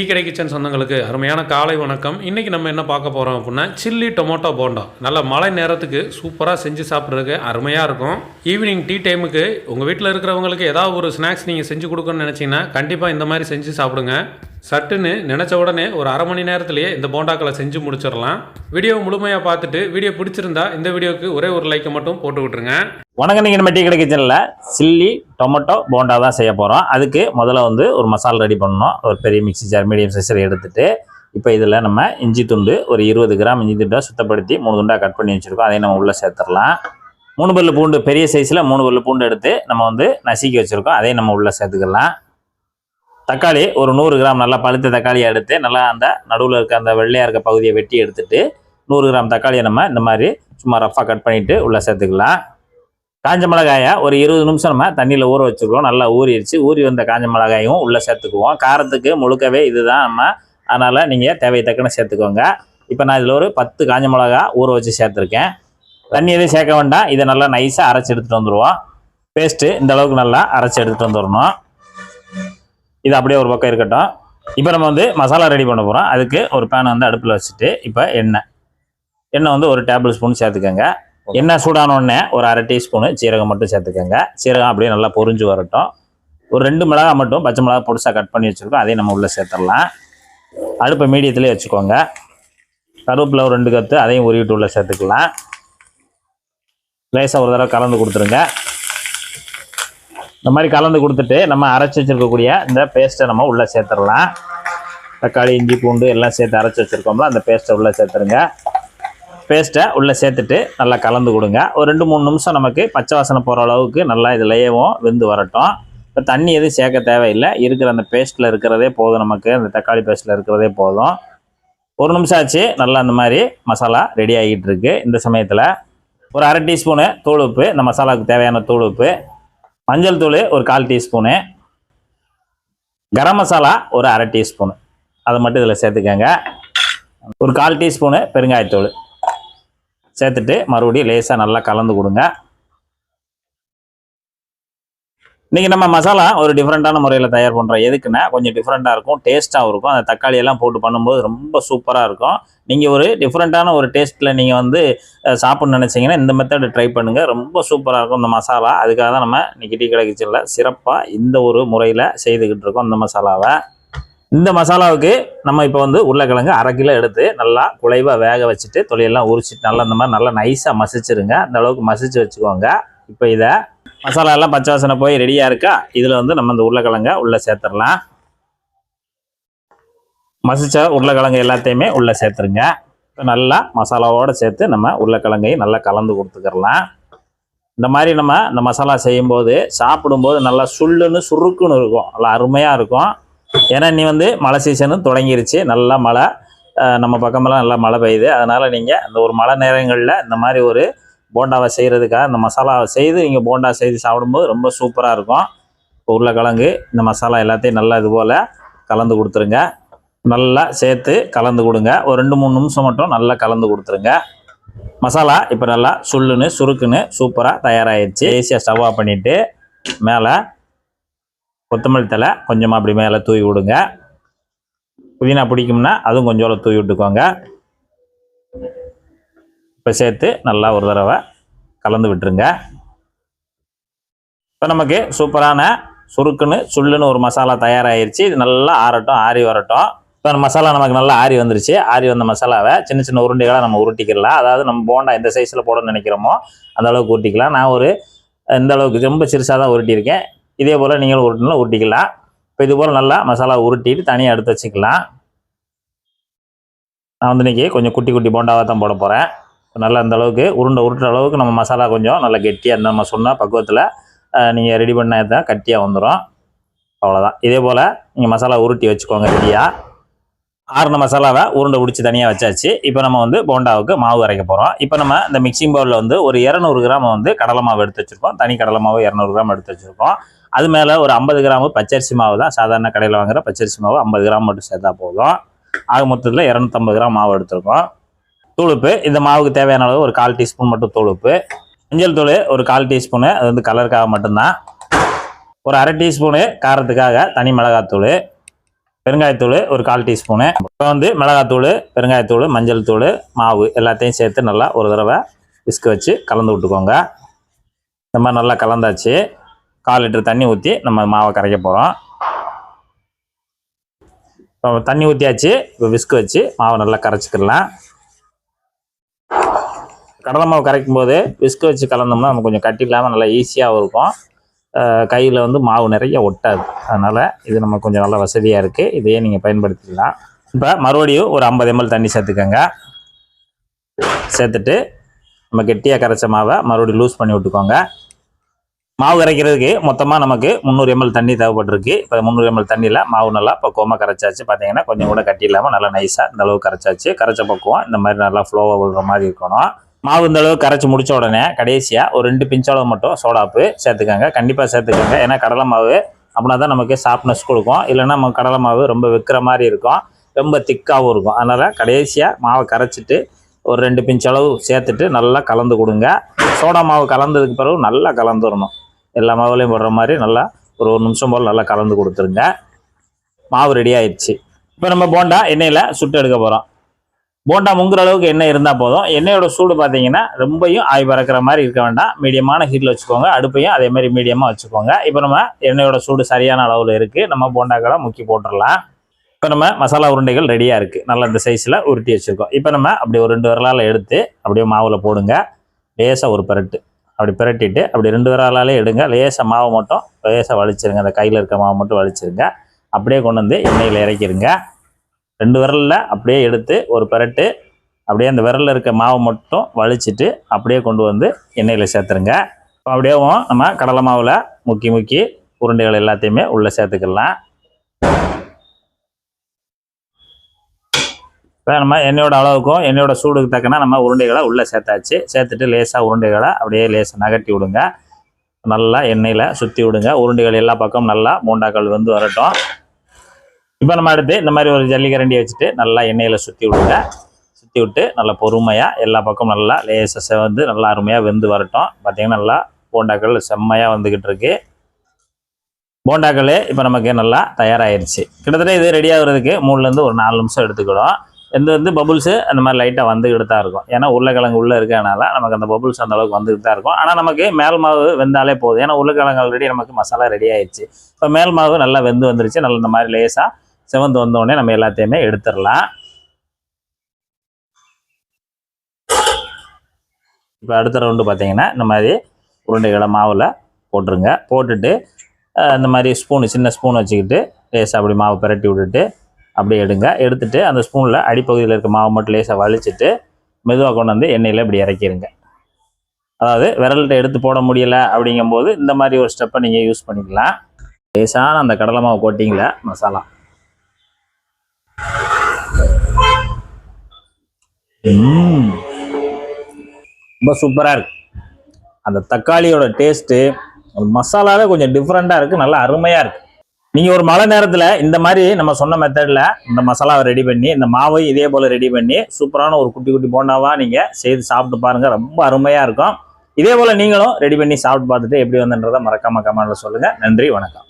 Tea கடை kitchen சொந்தங்களுக்கு அருமையான காலை வணக்கம். இன்றைக்கி நம்ம என்ன பார்க்க போகிறோம் அப்படின்னா சில்லி டொமேட்டோ போண்டா. நல்ல மழை நேரத்துக்கு சூப்பராக செஞ்சு சாப்பிட்றதுக்கு அருமையாக இருக்கும். ஈவினிங் டீ டைமுக்கு உங்கள் வீட்டில் இருக்கிறவங்களுக்கு ஏதாவது ஒரு ஸ்நாக்ஸ் நீங்கள் செஞ்சு கொடுக்கணும்னு நினச்சிங்கன்னா கண்டிப்பாக இந்த மாதிரி செஞ்சு சாப்பிடுங்க. சட்டுன்னு நினச்ச உடனே ஒரு அரை மணி நேரத்துலேயே இந்த போண்டாக்களை செஞ்சு முடிச்சிடலாம். வீடியோ முழுமையாக பார்த்துட்டு வீடியோ பிடிச்சிருந்தா இந்த வீடியோவுக்கு ஒரே ஒரு லைக்கை மட்டும் போட்டு விட்ருங்க வணக்கம் நீங்கள் மெட்டி டீ கடை கிச்சனில் சில்லி டொமேட்டோ போண்டா தான் செய்ய போகிறோம் அதுக்கு முதல்ல வந்து ஒரு மசாலா ரெடி பண்ணணும். ஒரு பெரிய மிக்சி ஜார் மீடியம் சைஸில் எடுத்துட்டு இப்போ இதில் நம்ம இஞ்சி துண்டு ஒரு இருபது கிராம் இஞ்சி துண்டை சுத்தப்படுத்தி மூணு துண்டாக கட் பண்ணி வச்சுருக்கோம். அதையும் நம்ம உள்ளே சேர்த்துடலாம். மூணு பல்லு பூண்டு பெரிய சைஸில் மூணு பல்லு பூண்டு எடுத்து நம்ம வந்து நசுக்கி வச்சுருக்கோம். அதையும் நம்ம உள்ளே சேர்த்துக்கலாம். தக்காளி ஒரு நூறு கிராம் நல்லா பழுத்த தக்காளியை எடுத்து நல்லா அந்த நடுவில் இருக்க அந்த வெள்ளையாக இருக்க பகுதியை வெட்டி எடுத்துட்டு நூறு கிராம் தக்காளியை நம்ம இந்த மாதிரி சும்மா ரஃபாக கட் பண்ணிவிட்டு உள்ளே சேர்த்துக்கலாம். காஞ்ச மிளகாயை ஒரு இருபது நிமிஷம் நம்ம தண்ணியில் ஊற வச்சுருக்கோம். நல்லா ஊறிடுச்சு. ஊறி வந்த காஞ்ச மிளகாயும் உள்ளே சேர்த்துக்குவோம். காரத்துக்கு முழுக்கவே இதுதான் நம்ம. அதனால் நீங்கள் தேவை தக்கன சேர்த்துக்கோங்க. இப்போ நான் இதில் ஒரு பத்து காஞ்ச மிளகா ஊற வச்சு சேர்த்துருக்கேன். தண்ணி எதுவும் சேர்க்க வேண்டாம். இதை நல்லா நைஸாக அரைச்சி எடுத்துகிட்டு வந்துடுவோம் பேஸ்ட்டு இந்த அளவுக்கு நல்லா அரைச்சி எடுத்துகிட்டு வந்துடணும் இது அப்படியே ஒரு பக்கம் இருக்கட்டும். இப்போ நம்ம வந்து மசாலா ரெடி பண்ண போகிறோம் அதுக்கு ஒரு பேனை வந்து அடுப்பில் வச்சுட்டு இப்போ எண்ணெய். எண்ணெய் வந்து ஒரு டேபிள் ஸ்பூன் சேர்த்துக்கோங்க. எண்ணெய் சூடான உடனே ஒரு அரை டீஸ்பூனு சீரகம் மட்டும் சேர்த்துக்கோங்க. சீரகம் அப்படியே நல்லா பொரிஞ்சு வரட்டும். ஒரு ரெண்டு மிளகா மட்டும் பச்சை மிளகா பொடிசாக கட் பண்ணி வச்சுருக்கோம். அதையும் நம்ம உள்ளே சேர்த்துடலாம். அடுப்பை மீடியத்துலேயே வச்சுக்கோங்க. கருவேப்பில் ஒரு ரெண்டு கத்து அதையும் உருவிட்டு உள்ளே சேர்த்துக்கலாம். லேசாக ஒரு தடவை கலந்து கொடுத்துருங்க. இந்த மாதிரி கலந்து கொடுத்துட்டு நம்ம அரைச்சி வச்சிருக்கக்கூடிய இந்த பேஸ்ட்டை நம்ம உள்ளே சேர்த்துடலாம். தக்காளி இஞ்சி பூண்டு எல்லாம் சேர்த்து அரைச்சி வச்சுருக்கோம்ல அந்த பேஸ்ட்டை உள்ளே சேர்த்துருங்க. பேஸ்ட்டை உள்ளே சேர்த்துட்டு நல்லா கலந்து கொடுங்க. ஒரு ரெண்டு மூணு நிமிஷம் நமக்கு பச்சை வாசனை போகிற அளவுக்கு நல்லா இதுலேயேவும் வெந்து வரட்டும். இப்போ தண்ணி எதுவும் சேர்க்க தேவையில்லை. இருக்கிற அந்த பேஸ்ட்டில் இருக்கிறதே போதும் நமக்கு. அந்த தக்காளி பேஸ்ட்டில் இருக்கிறதே போதும். ஒரு நிமிஷம் ஆச்சு. நல்லா அந்த மாதிரி மசாலா ரெடி ஆகிட்டு இருக்கு. இந்த சமயத்தில் ஒரு அரை டீஸ்பூனு தூள் உப்பு. இந்த மசாலாவுக்கு தேவையான தூள் உப்பு. மஞ்சள் தூள் ஒரு கால் டீஸ்பூனு. கரம் மசாலா ஒரு அரை டீஸ்பூனு. அதை மட்டும் இதில் சேர்த்துக்கோங்க. ஒரு கால் டீஸ்பூனு பெருங்காயத்தூள். சேர்த்துட்டு மறுபடியும் லேசாக நல்லா கலந்து கொடுங்க. இன்றைக்கி நம்ம மசாலா ஒரு டிஃப்ரெண்ட்டான முறையில் தயார் பண்ணுறோம் எதுக்குன்னா கொஞ்சம் டிஃப்ரெண்ட்டாக இருக்கும் டேஸ்ட்டாகவும் இருக்கும். அந்த தக்காளியெல்லாம் போட்டு பண்ணும்போது ரொம்ப சூப்பராக இருக்கும். நீங்கள் ஒரு டிஃப்ரெண்ட்டான ஒரு டேஸ்ட்டில் நீங்கள் வந்து அஹ், நினச்சிங்கன்னா இந்த மெத்தட் ட்ரை பண்ணுங்கள் ரொம்ப சூப்பராக இருக்கும் இந்த மசாலா. அதுக்காக தான் நம்ம இன்றைக்கி டீ கடை கிச்சனில் சிறப்பாக இந்த ஒரு முறையில் செய்துக்கிட்டு இருக்கோம் இந்த மசாலாவை. இந்த மசாலாவுக்கு நம்ம இப்போ வந்து உருளைக்கிழங்கு அரை கிலோ எடுத்து நல்லா குலைவாக வேக வச்சுட்டு தொழிலெல்லாம் உரிச்சிட்டு நல்லா இந்த மாதிரி நல்லா நைஸாக மசிச்சிருங்க. அந்த அளவுக்கு மசிச்சு வச்சுக்கோங்க. இப்போ இதை மசாலா எல்லாம் பச்சை வாசனை போய் ரெடியாக இருக்கா? இதில் வந்து நம்ம இந்த உருளைக்கிழங்க உள்ளே சேர்த்துடலாம். மசிச்ச உருளைக்கிழங்கு எல்லாத்தையுமே உள்ளே சேர்த்துருங்க. இப்போ நல்லா மசாலாவோடு சேர்த்து நம்ம உருளைக்கிழங்கையும் நல்லா கலந்து கொடுத்துக்கிறலாம் இந்த மாதிரி நம்ம இந்த மசாலா செய்யும்போது சாப்பிடும்போது நல்லா சுள்ளுன்னு சுருக்குன்னு இருக்கும். நல்லா அருமையாக இருக்கும். ஏன்னா நீ வந்து மழை சீசனும் தொடங்கிருச்சு. நல்லா மழை. நம்ம பக்கமெல்லாம் நல்லா மழை பெய்யுது. அதனால் நீங்கள் இந்த ஒரு மழை நேரங்களில் இந்த மாதிரி ஒரு போண்டாவை செய்கிறதுக்காக இந்த மசாலாவை செய்து நீங்கள் போண்டா செய்து சாப்பிடும்போது ரொம்ப சூப்பராக இருக்கும். இப்போ உருளைக்கிழங்கு இந்த மசாலா எல்லாத்தையும் நல்லா இது போல் கலந்து கொடுத்துருங்க. நல்லா சேர்த்து கலந்து கொடுங்க. ஒரு ரெண்டு மூணு நிமிஷம் மட்டும் நல்லா கலந்து கொடுத்துருங்க. மசாலா இப்போ நல்லா சுள்ளுன்னு சுருக்குன்னு சூப்பராக தயாராகிடுச்சு ஈஸியாக ஸ்டவ் ஆஃப் பண்ணிவிட்டு மேலே கொத்தமல்லி தலை கொஞ்சமாக அப்படி மேலே தூவி விடுங்க. புதினா பிடிக்கும்னா அதுவும் கொஞ்சம் தூவி விட்டுக்கோங்க. இப்போ சேர்த்து நல்லா ஒரு தடவை கலந்து விட்டுருங்க. இப்போ நமக்கு சூப்பரான சுருக்குன்னு சுள்ளுன்னு ஒரு மசாலா தயாராகிருச்சு இது நல்லா ஆறட்டும் ஆறி வரட்டும். இப்போ அந்த மசாலா நமக்கு நல்லா ஆறி வந்துருச்சு. ஆறி வந்த மசாலாவை சின்ன சின்ன உருண்டைகளாக நம்ம உருட்டிக்கலாம் அதாவது நம்ம போண்டா எந்த சைஸில் போடணும்னு நினைக்கிறோமோ அந்த அளவுக்கு உருட்டிக்கலாம். நான் ஒரு இந்த அளவுக்கு ரொம்ப சிறுசாக தான் உருட்டியிருக்கேன். இதே போல் நீங்களும் உருட்டினாலும் உருட்டிக்கலாம். இப்போ இது போல் நல்லா மசாலா உருட்டிட்டு தனியாக எடுத்து வச்சுக்கலாம். நான் வந்து இன்றைக்கி கொஞ்சம் குட்டி குட்டி போண்டாவாக தான் போட போகிறேன் நல்லா அந்த அளவுக்கு உருண்டை உருட்டுற அளவுக்கு நம்ம மசாலா கொஞ்சம் நல்லா கெட்டியாக அந்த நம்ம சொன்ன பக்குவத்தில் நீங்கள் ரெடி பண்ணால் தான் கட்டியாக வந்துடும் அவ்வளோதான் இதே போல் நீங்கள் மசாலா உருட்டி வச்சுக்கோங்க ரெடியாக ஆறுன மசாலாவை உருண்டை பிடிச்சி தனியாக வச்சாச்சு. இப்போ நம்ம வந்து போண்டாவுக்கு மாவு அரைக்க போகிறோம் இப்போ நம்ம இந்த மிக்சிங் பவுலில் வந்து ஒரு இரநூறு கிராம் வந்து கடலை மாவு எடுத்து வச்சுருக்கோம். தனி கடலை மாவு இரநூறு கிராம் எடுத்து வச்சுருக்கோம். அது மேலே ஒரு ஐம்பது கிராம் பச்சரிசி மாவு தான். சாதாரண கடையில் வாங்குற பச்சரிசி மாவு ஐம்பது கிராம் மட்டும் சேர்த்தா போதும். ஆக மொத்தத்தில் இரநூத்தம்பது கிராம் மாவு எடுத்திருக்கோம். தூளுப்பு இந்த மாவுக்கு தேவையான அளவு ஒரு கால் டீஸ்பூன் மட்டும் தூளுப்பு. மஞ்சள் தூள் ஒரு கால் டீஸ்பூனு. அது வந்து கலருக்காக மட்டும்தான். ஒரு அரை டீஸ்பூனு காரத்துக்காக தனி மிளகாத்தூள். பெருங்காயத்தூள் ஒரு கால் டீஸ்பூனு. இப்போ வந்து மிளகாத்தூள் பெருங்காயத்தூள் மஞ்சள் தூள் மாவு எல்லாத்தையும் சேர்த்து நல்லா ஒரு தடவை விஸ்க் வச்சு கலந்து விட்டுக்கோங்க. இந்த மாதிரி நல்லா கலந்தாச்சு. கால் லிட்டர் தண்ணி ஊற்றி நம்ம மாவை கரைக்க போகிறோம் இப்போ தண்ணி ஊற்றியாச்சு இப்போ விஸ்க் வச்சு மாவை நல்லா கரைச்சிக்கலாம் கடலை மாவு கரைக்கும் போது விஸ்க் வச்சு கலந்தோம்னா நம்ம கொஞ்சம் கட்டி இல்லாமல் நல்லா ஈஸியாகவும் இருக்கும். கையில் வந்து மாவு நிறைய ஒட்டாது. அதனால் இது நம்ம கொஞ்சம் நல்லா வசதியாக இருக்குது இதையே நீங்கள் பயன்படுத்திக்கலாம். இப்போ மறுபடியும் ஒரு ஐம்பது எம்எல் தண்ணி சேர்த்துக்கோங்க. சேர்த்துட்டு நம்ம கெட்டியாக கரைச்ச மாவை மறுபடியும் லூஸ் பண்ணி விட்டுக்கோங்க. மாவு கரைக்கிறதுக்கு மொத்தமாக நமக்கு முந்நூறு எம்எல் தண்ணி தேவைப்பட்டிருக்கு. இப்போ முந்நூறு எம்எல் தண்ணியில் மாவு நல்லா பக்குவமாக கரைச்சாச்சு. பார்த்தீங்கன்னா கொஞ்சம் கூட கட்டி இல்லாமல் நல்லா நைஸாக இந்த கரைச்சாச்சு. கரைச்ச பக்குவம் இந்த மாதிரி நல்லா ஃப்ளோவாக விழுற மாதிரி இருக்கணும். மாவு இந்த அளவு கரைச்சி முடிச்ச உடனே கடைசியாக ஒரு ரெண்டு பிஞ்சளவு மட்டும் சோடாப்பு சேர்த்துக்கோங்க. கண்டிப்பாக சேர்த்துக்கோங்க. ஏன்னா கடலை மாவு அப்படின்னா தான் நமக்கு சாஃப்ட்னஸ் கொடுக்கும். இல்லைன்னா நம்ம கடலை மாவு ரொம்ப வைக்கிற மாதிரி இருக்கும். ரொம்ப திக்காகவும் இருக்கும். அதனால் கடைசியாக மாவை கரைச்சிட்டு ஒரு ரெண்டு பிஞ்ச் அளவு சேர்த்துட்டு நல்லா கலந்து கொடுங்க. சோடா மாவு கலந்ததுக்கு பிறகு நல்லா கலந்துடணும் எல்லா மாவுலையும் போடுற மாதிரி நல்லா ஒரு ஒரு நிமிஷம் போல் நல்லா கலந்து கொடுத்துருங்க. மாவு ரெடி ஆயிடுச்சு. இப்போ நம்ம போண்டா எண்ணெயில் சுட்டு எடுக்க போகிறோம் போண்டா முங்குற அளவுக்கு எண்ணெய் இருந்தால் போதும். எண்ணெயோட சூடு பார்த்தீங்கன்னா ரொம்பையும் ஆய் பறக்கிற மாதிரி இருக்க வேண்டாம். மீடியமான ஹீட்டில் வச்சுக்கோங்க. அடுப்பையும் அதே மாதிரி மீடியமாக வச்சுக்கோங்க. இப்போ நம்ம எண்ணெயோட சூடு சரியான அளவில் இருக்குது நம்ம போண்டாக்களை முக்கி போட்டுடலாம். இப்போ நம்ம மசாலா உருண்டைகள் ரெடியாக இருக்குது நல்லா இந்த சைஸில் உருட்டி வச்சுருக்கோம். இப்போ நம்ம அப்படி ஒரு ரெண்டு விரலால் எடுத்து அப்படியே மாவில் போடுங்க. லேசாக ஒரு பரட்டு. அப்படி பிரட்டிட்டு அப்படி ரெண்டு விரலாலே எடுங்க. லேசாக மாவை மட்டும் லேசாக வலிச்சிருங்க. அந்த கையில் இருக்க மாவை மட்டும் வலிச்சிருங்க. அப்படியே கொண்டு வந்து எண்ணெயில் இறக்கிருங்க. ரெண்டு விரலில் அப்படியே எடுத்து ஒரு பிரட்டு அப்படியே அந்த விரலில் இருக்க மாவை மட்டும் வலிச்சிட்டு அப்படியே கொண்டு வந்து எண்ணெயில் சேர்த்துருங்க. இப்போ அப்படியேவும் நம்ம கடலை மாவில் முக்கி முக்கி உருண்டைகள் எல்லாத்தையுமே உள்ளே சேர்த்துக்கலாம். இப்போ நம்ம எண்ணெயோட அளவுக்கும் எண்ணெயோட சூடுக்கு தக்கன நம்ம உருண்டைகளை உள்ளே சேர்த்தாச்சு. சேர்த்துட்டு லேசாக உருண்டைகளை அப்படியே லேசாக நகட்டி விடுங்க. நல்லா எண்ணெயில் சுற்றி விடுங்க. உருண்டைகள் எல்லா பக்கம் நல்லா மூண்டாக்கள் வந்து வரட்டும். இப்போ நம்ம அடுத்து இந்த மாதிரி ஒரு ஜல்லிக்கரண்டி வச்சுட்டு நல்லா எண்ணெயில் சுற்றி விடுங்க. சுற்றி விட்டு நல்லா பொறுமையாக எல்லா பக்கம் நல்லா லேசாக வந்து நல்லா அருமையாக வெந்து வரட்டும். பார்த்தீங்கன்னா நல்லா போண்டாக்கள் செம்மையாக வந்துக்கிட்டு இருக்கு. போண்டாக்கள் இப்போ நமக்கு நல்லா தயாராகிருச்சு கிட்டத்தட்ட இது ரெடி ஆகுறதுக்கு மூணுலேருந்து ஒரு நாலு நிமிஷம் எடுத்துக்கிடும். எந்த வந்து பபுள்ஸு அந்த மாதிரி லைட்டாக வந்துக்கிட்டு தான் இருக்கும். ஏன்னா உருளைக்கிழங்கு உள்ளே இருக்கனால நமக்கு அந்த பபுள்ஸ் அந்த அளவுக்கு வந்துக்கிட்டு தான் இருக்கும். ஆனால் நமக்கு மேல் மாவு வெந்தாலே போதும். ஏன்னா உருளைக்கிழங்கு ஆல்ரெடி நமக்கு மசாலா ரெடி ஆயிடுச்சு இப்போ மேல் மாவு நல்லா வெந்து வந்துருச்சு. நல்லா இந்த மாதிரி லேசாக செவந்து வந்தோடனே நம்ம எல்லாத்தையுமே எடுத்துடலாம். இப்போ அடுத்த ரவுண்டு பார்த்தீங்கன்னா இந்த மாதிரி உருண்டைகளை மாவில் போட்டுருங்க. போட்டுட்டு இந்த மாதிரி ஸ்பூனு சின்ன ஸ்பூன் வச்சுக்கிட்டு லேசாக அப்படி மாவை பிரட்டி விட்டுட்டு அப்படியே எடுங்க. எடுத்துட்டு அந்த ஸ்பூனில் அடிப்பகுதியில் இருக்க மாவை மட்டும் லேசாக வலிச்சுட்டு மெதுவாக கொண்டு வந்து எண்ணெயில் இப்படி இறக்கிடுங்க அதாவது விரல்கிட்ட எடுத்து போட முடியலை அப்படிங்கும்போது இந்த மாதிரி ஒரு ஸ்டெப்பை நீங்கள் யூஸ் பண்ணிக்கலாம். லேசான அந்த கடலை மாவு கோட்டிங்கில் மசாலா. ரொம்ப சூப்பராக இருக்கு. அந்த தக்காளியோட டேஸ்ட்டு மசாலாவே கொஞ்சம் டிஃப்ரெண்ட்டாக இருக்குது நல்லா அருமையாக இருக்குது நீங்கள் ஒரு மழை நேரத்தில் இந்த மாதிரி நம்ம சொன்ன மெத்தடில் இந்த மசாலாவை ரெடி பண்ணி இந்த மாவை இதே போல் ரெடி பண்ணி சூப்பரான ஒரு குட்டி குட்டி போண்டாவாக நீங்கள் செய்து சாப்பிட்டு பாருங்கள் ரொம்ப அருமையாக இருக்கும். இதே போல் நீங்களும் ரெடி பண்ணி சாப்பிட்டு பார்த்துட்டு எப்படி வந்துன்றதை மறக்காம கமெண்ட்டில் சொல்லுங்கள் நன்றி வணக்கம்.